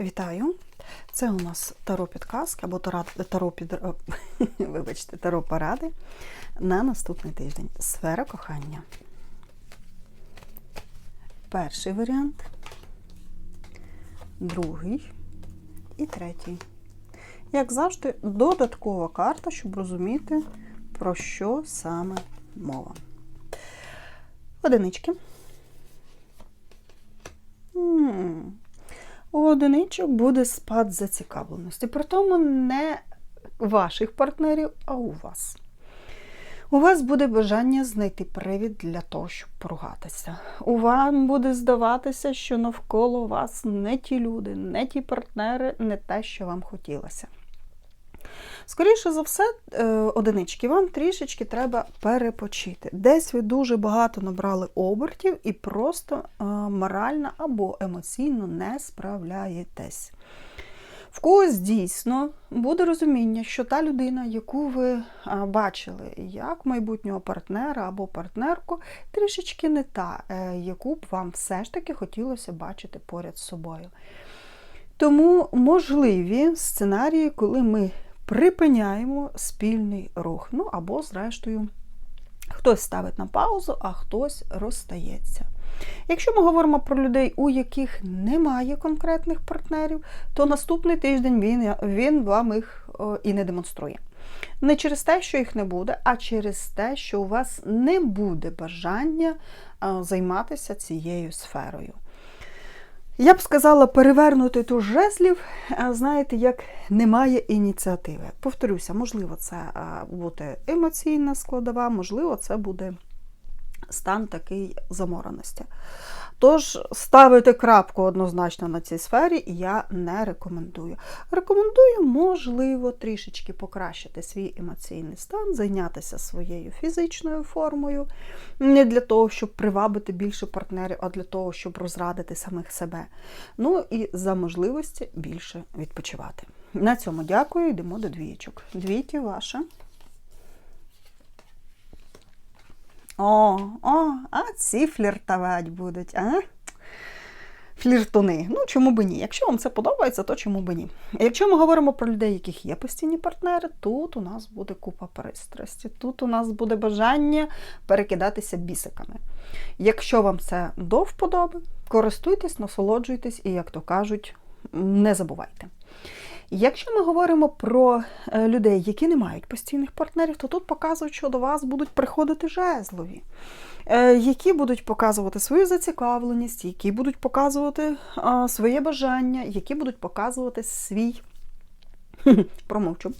Вітаю! Це у нас таро підказки або таро, під, вибачте, таро поради на наступний тиждень. Сфера кохання. Перший варіант, другий і третій. Як завжди, додаткова карта, щоб розуміти, про що саме мова. Одинички. М. У одиничок буде спад зацікавленості. При тому не ваших партнерів, а у вас. У вас буде бажання знайти привід для того, щоб поругатися. У вам буде здаватися, що навколо вас не ті люди, не ті партнери, не те, що вам хотілося. Скоріше за все, е, одинички, вам трішечки треба перепочити. Десь ви дуже багато набрали обертів і просто е, морально або емоційно не справляєтесь. В когось дійсно буде розуміння, що та людина, яку ви е, бачили як майбутнього партнера або партнерку, трішечки не та, яку б вам все ж таки хотілося бачити поряд з собою. Тому можливі сценарії, коли ми припиняємо спільний рух. Ну або, зрештою, хтось ставить на паузу, а хтось розстається. Якщо ми говоримо про людей, у яких немає конкретних партнерів, то наступний тиждень він, він вам їх і не демонструє. Не через те, що їх не буде, а через те, що у вас не буде бажання займатися цією сферою. Я б сказала, перевернути ту жезлів, знаєте, як немає ініціативи. Повторюся, можливо, це буде емоційна складова, можливо, це буде стан такий замореності. Тож ставити крапку однозначно на цій сфері я не рекомендую. Рекомендую, можливо, трішечки покращити свій емоційний стан, зайнятися своєю фізичною формою, не для того, щоб привабити більше партнерів, а для того, щоб розрадити самих себе. Ну і за можливості більше відпочивати. На цьому дякую, йдемо до двієчок. Двійки ваша. О, о, а ці фліртувати будуть, а? Фліртуни. Ну, чому би ні? Якщо вам це подобається, то чому би ні? Якщо ми говоримо про людей, яких є постійні партнери, тут у нас буде купа пристрасті, тут у нас буде бажання перекидатися бісиками. Якщо вам це до вподоби, користуйтесь, насолоджуйтесь і, як то кажуть, не забувайте. Якщо ми говоримо про е, людей, які не мають постійних партнерів, то тут показують, що до вас будуть приходити жезлові, е, які будуть показувати свою зацікавленість, які будуть показувати своє бажання, які будуть показувати свій промовчу.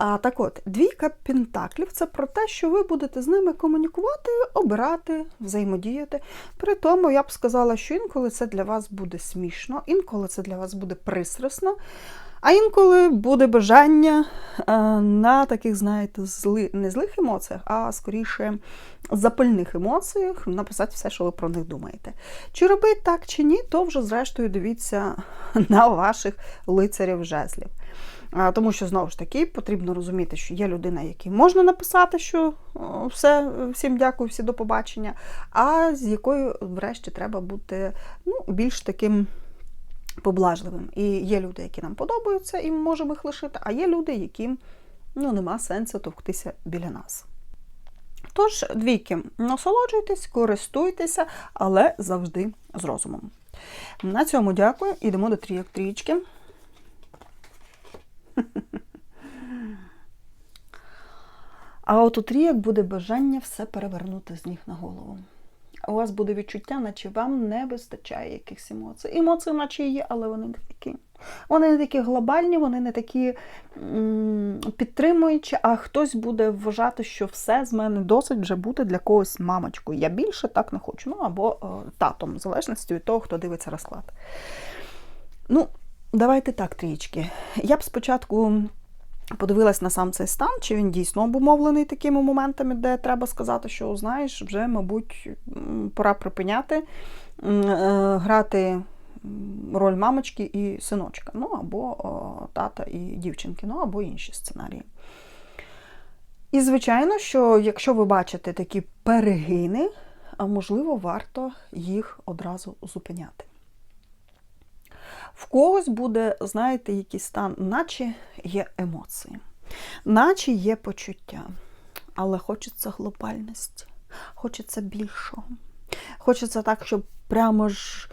А так от, двійка пентаклів це про те, що ви будете з ними комунікувати, обирати, взаємодіяти. При тому я б сказала, що інколи це для вас буде смішно, інколи це для вас буде пристрасно. А інколи буде бажання е, на таких, знаєте, зли, не злих емоціях, а скоріше запальних емоціях написати все, що ви про них думаєте. Чи робить так, чи ні, то вже, зрештою, дивіться на ваших лицарів жезлів. Тому що, знову ж таки, потрібно розуміти, що є людина, якій можна написати, що все, всім дякую, всі до побачення, а з якою, врешті, треба бути ну, більш таким поблажливим. І є люди, які нам подобаються, і ми можемо їх лишити, а є люди, яким ну, нема сенсу товктися біля нас. Тож, двійки, насолоджуйтесь, користуйтеся, але завжди з розумом. На цьому дякую. Ідемо до трійок трієчки. А от у трійок буде бажання все перевернути з ніг на голову. У вас буде відчуття, наче вам не вистачає якихось емоцій. Емоції, наче є, але вони не такі. Вони не такі глобальні, вони не такі м підтримуючі, а хтось буде вважати, що все з мене досить вже бути для когось мамочкою. Я більше так не хочу. Ну або о, татом, в залежності від того, хто дивиться розклад. Ну, давайте так, трічки. Я б спочатку Подивилась на сам цей стан, чи він дійсно обумовлений такими моментами, де треба сказати, що, знаєш, вже, мабуть, пора припиняти е, грати роль мамочки і синочка, ну або тата і дівчинки, ну або інші сценарії. І, звичайно, що якщо ви бачите такі перегини, можливо, варто їх одразу зупиняти. В когось буде, знаєте, якийсь стан, наче є емоції, наче є почуття, але хочеться глобальності, хочеться більшого. Хочеться так, щоб прямо ж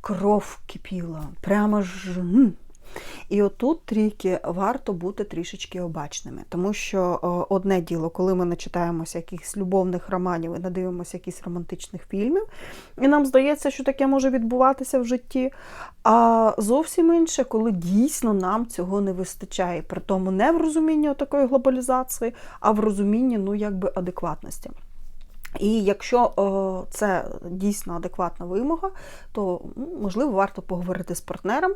кров кипіла, прямо ж. І отут трійки варто бути трішечки обачними, тому що одне діло, коли ми не читаємося якихось любовних романів і не дивимося якихось романтичних фільмів, і нам здається, що таке може відбуватися в житті. А зовсім інше, коли дійсно нам цього не вистачає. При тому не в розумінні такої глобалізації, а в розумінні ну, якби адекватності. І якщо е, це дійсно адекватна вимога, то можливо варто поговорити з партнером.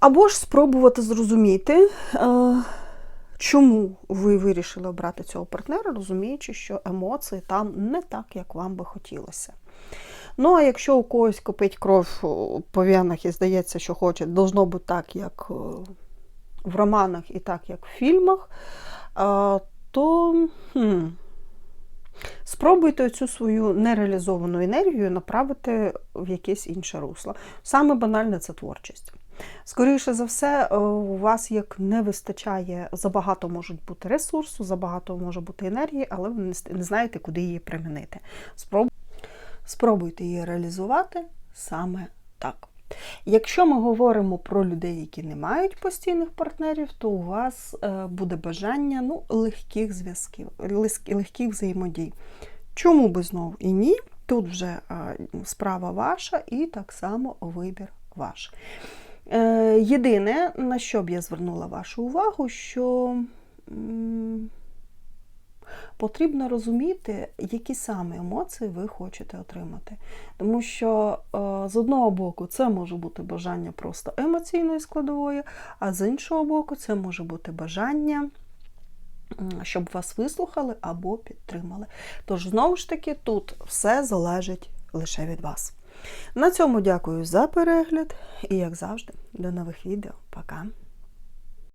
Або ж спробувати зрозуміти, е, чому ви вирішили обрати цього партнера, розуміючи, що емоції там не так, як вам би хотілося. Ну, а якщо у когось копить кров по венах і здається, що хоче, должно бути так, як е, в романах і так, як в фільмах, е, то хм, спробуйте цю свою нереалізовану енергію направити в якесь інше русло. Саме банальне це творчість. Скоріше за все, е, у вас як не вистачає, забагато можуть бути ресурсу, забагато може бути енергії, але ви не знаєте, куди її примінити. Спробуйте її реалізувати саме так. Якщо ми говоримо про людей, які не мають постійних партнерів, то у вас е, буде бажання ну, легких зв'язків, легких взаємодій. Чому би знов і ні? Тут вже е, справа ваша і так само вибір ваш. Е, Єдине, на що б я звернула вашу увагу, що потрібно розуміти, які саме емоції ви хочете отримати. Тому що е, з одного боку це може бути бажання просто емоційної складової, а з іншого боку, це може бути бажання. Щоб вас вислухали або підтримали. Тож, знову ж таки, тут все залежить лише від вас. На цьому дякую за перегляд і, як завжди, до нових відео. Пока!